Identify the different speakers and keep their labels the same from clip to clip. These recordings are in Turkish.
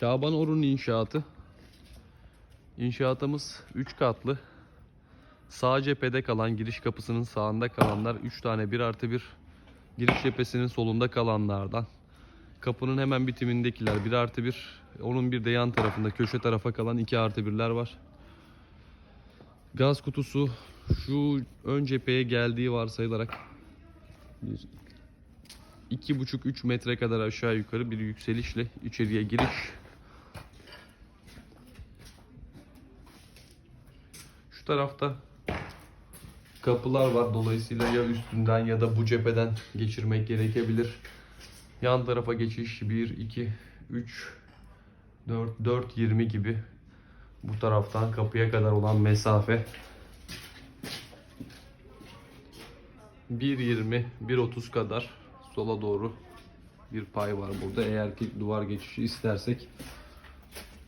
Speaker 1: Şaban Orun inşaatı. İnşaatımız 3 katlı. Sağ cephede kalan giriş kapısının sağında kalanlar 3 tane 1 artı 1. Giriş cephesinin solunda kalanlardan. Kapının hemen bitimindekiler 1 artı 1. Onun bir de yan tarafında köşe tarafa kalan 2 artı 1'ler var. Gaz kutusu şu ön cepheye geldiği varsayılarak bir iki buçuk üç metre kadar aşağı yukarı bir yükselişle içeriye giriş. Şu tarafta kapılar var. Dolayısıyla ya üstünden ya da bu cepheden geçirmek gerekebilir. Yan tarafa geçiş 1, 2, 3, 4, 4, 20 gibi bu taraftan kapıya kadar olan mesafe 1.20, 1.30 kadar sola doğru bir pay var burada. Eğer ki duvar geçişi istersek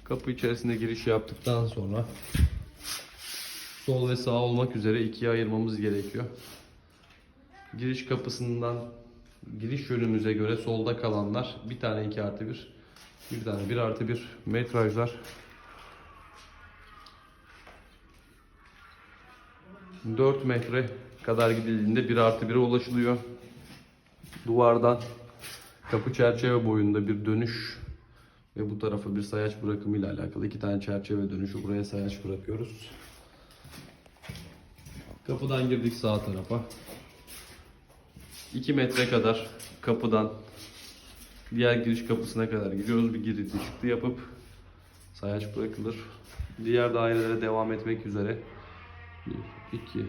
Speaker 1: kapı içerisinde giriş yaptıktan sonra sol ve sağ olmak üzere ikiye ayırmamız gerekiyor. Giriş kapısından giriş yönümüze göre solda kalanlar bir tane 2 artı 1 bir tane 1 artı 1 metrajlar 4 metre kadar gidildiğinde 1 artı 1'e ulaşılıyor. Duvardan kapı çerçeve boyunda bir dönüş ve bu tarafa bir sayaç bırakımı ile alakalı iki tane çerçeve dönüşü buraya sayaç bırakıyoruz. Kapıdan girdik sağ tarafa. 2 metre kadar kapıdan diğer giriş kapısına kadar gidiyoruz. Bir girdi çıktı yapıp sayaç bırakılır. Diğer dairelere devam etmek üzere 1, 2, 3,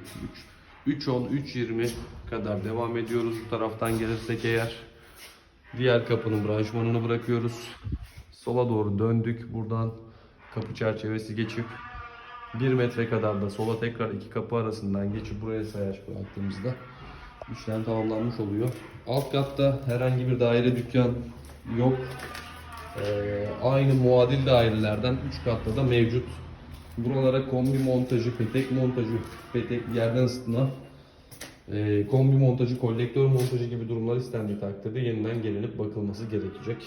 Speaker 1: 3, 10, 3, 20 kadar devam ediyoruz. Bu taraftan gelirsek eğer diğer kapının branşmanını bırakıyoruz. Sola doğru döndük. Buradan kapı çerçevesi geçip 1 metre kadar da sola tekrar iki kapı arasından geçip buraya sayaç bıraktığımızda işlem tamamlanmış oluyor. Alt katta herhangi bir daire dükkan yok. Ee, aynı muadil dairelerden 3 katta da mevcut. Buralara kombi montajı, petek montajı, petek yerden ısıtma, e, kombi montajı, kolektör montajı gibi durumlar istendiği takdirde yeniden gelinip bakılması gerekecek.